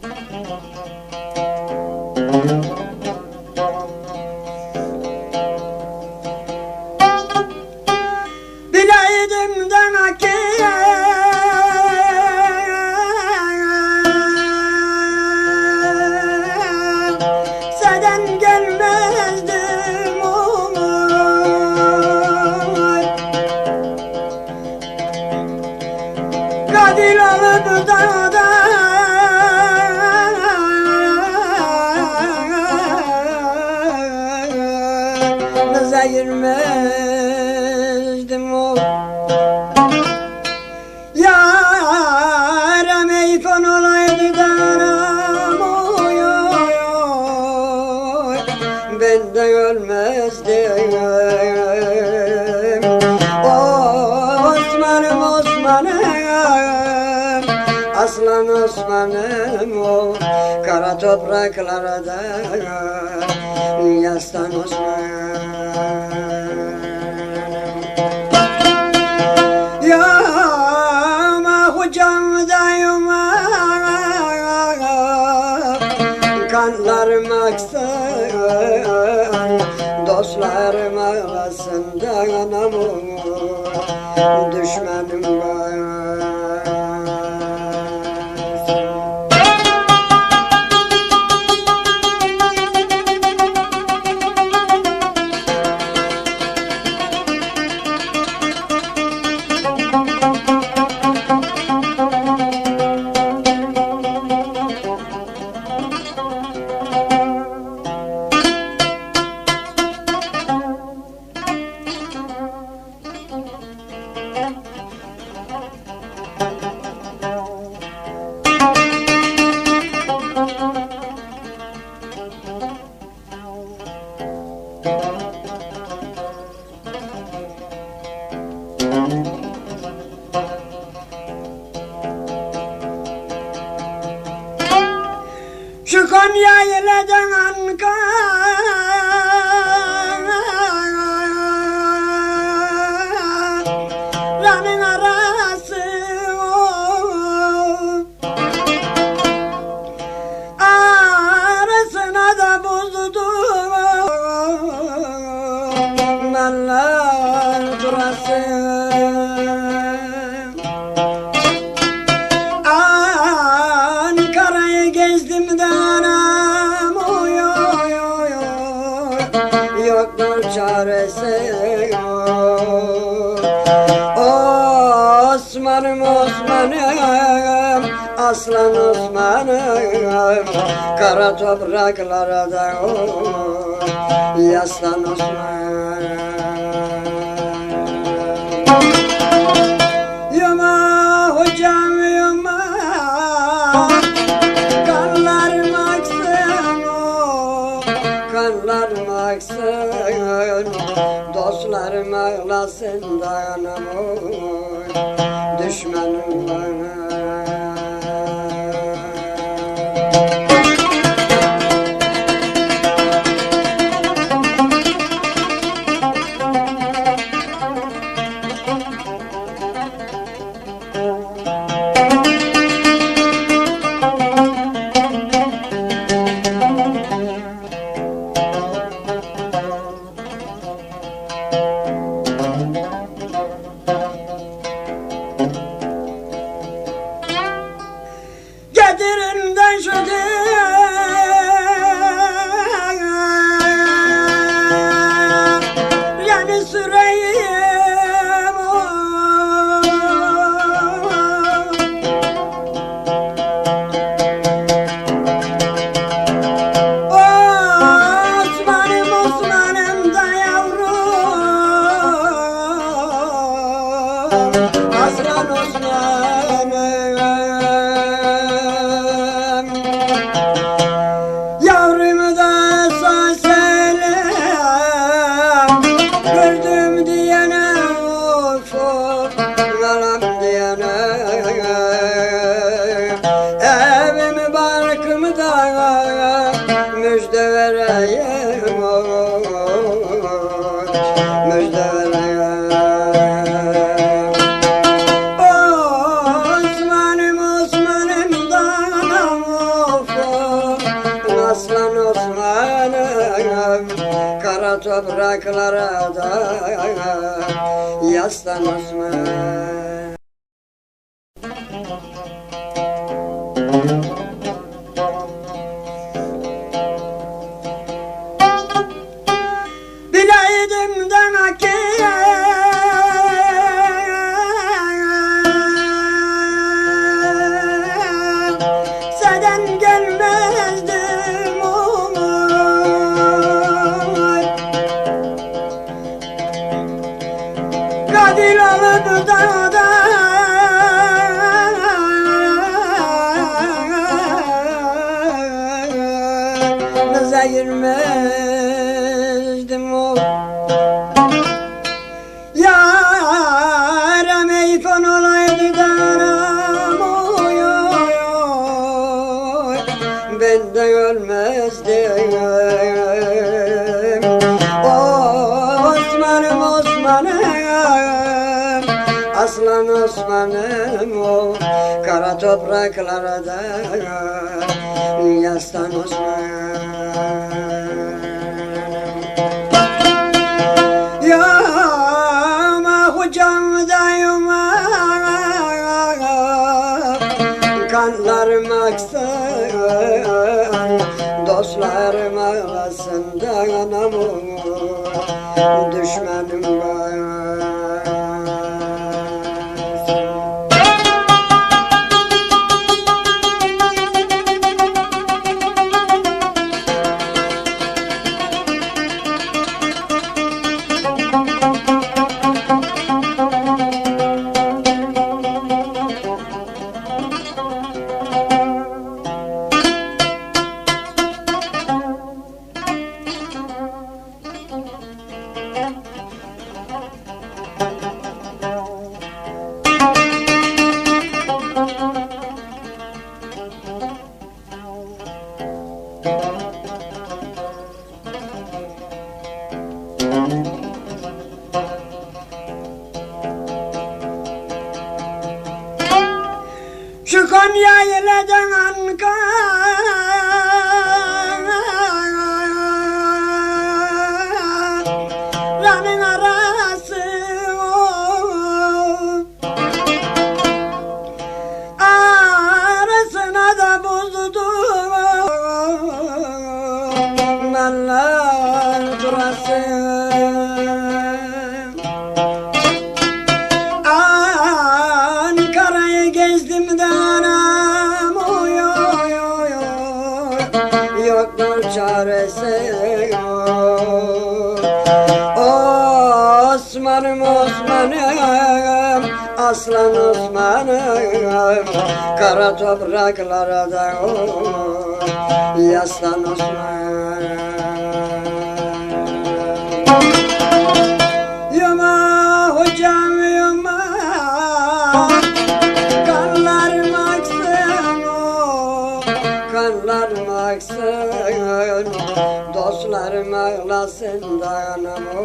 Thank you. aslanım ol Kara topraklara da yaslan Osman kanlarım aksın Dostlarım arasında anamı Düşmanım Osman'ım Aslan Osman'ım Kara topraklara da Yaslan Osman düşmanlar Hasran olsun yanım canım ol. Kara topraklara da yaslan Ya ma hocam aslan Osman'ım Kara topraklara da o yaslan Osman. Yuma hocam yuma Kanlarım aksın o Kanlarım aksın Dostlarım ağlasın da anam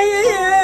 yeah.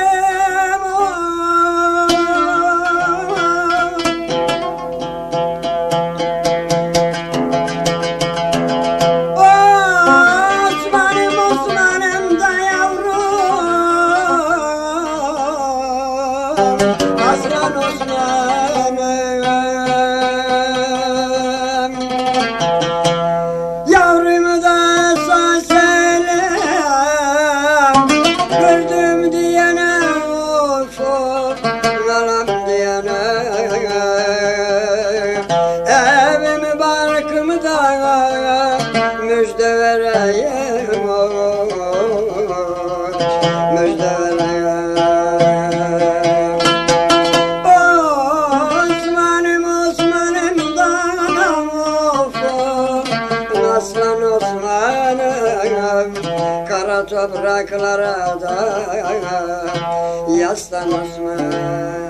da yaslanır mı?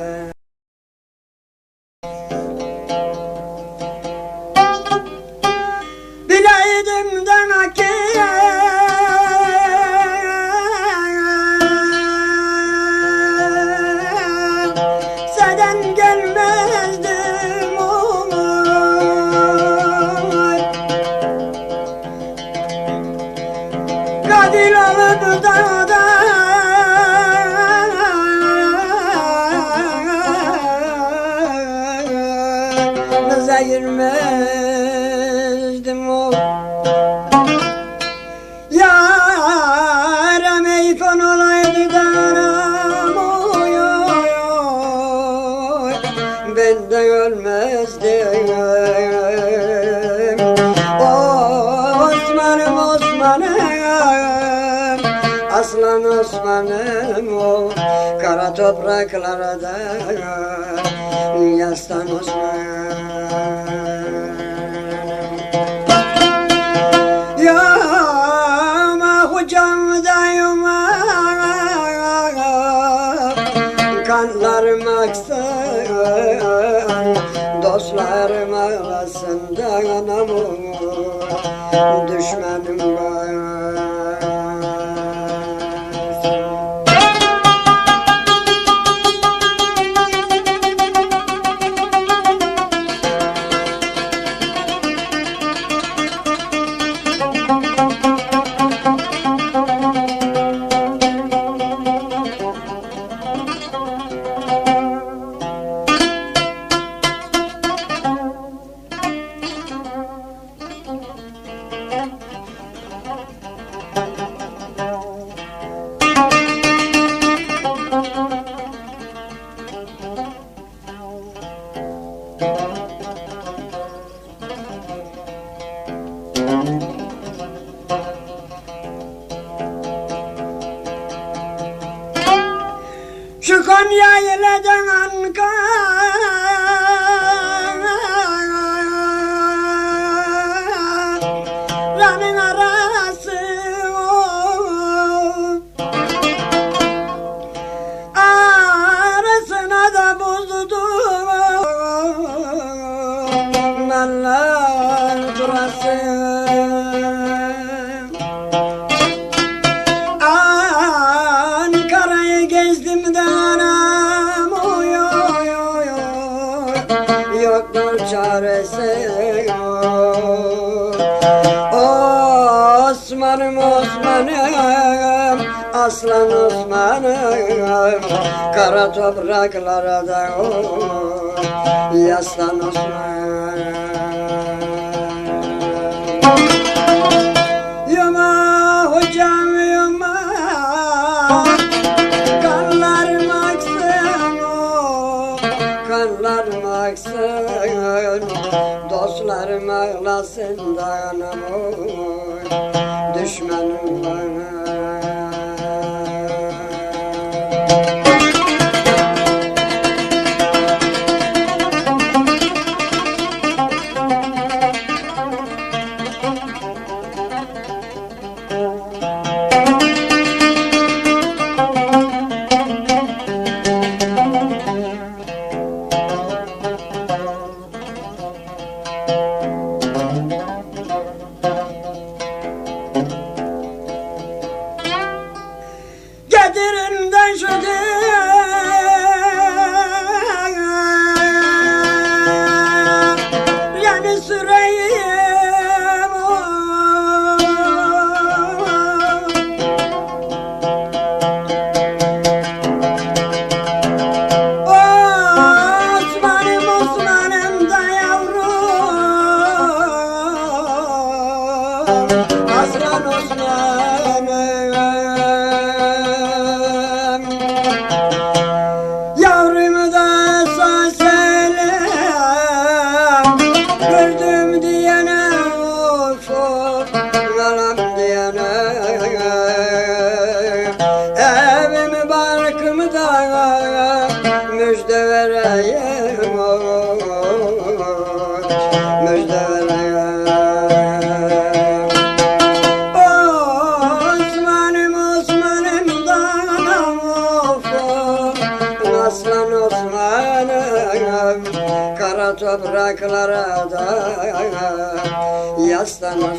ayırmaz aslan aslanım ol Kara topraklara da yaslan Osman kanlarım aksın Dostlarım arasında anamı Düşmanım var Osman'ım Osman'ım Aslan Osman'ım Kara topraklara da o Yaslan Osman'ım Dostlarım ağlasın, dostlarım ağlasın da anam oy. my Sra no Kara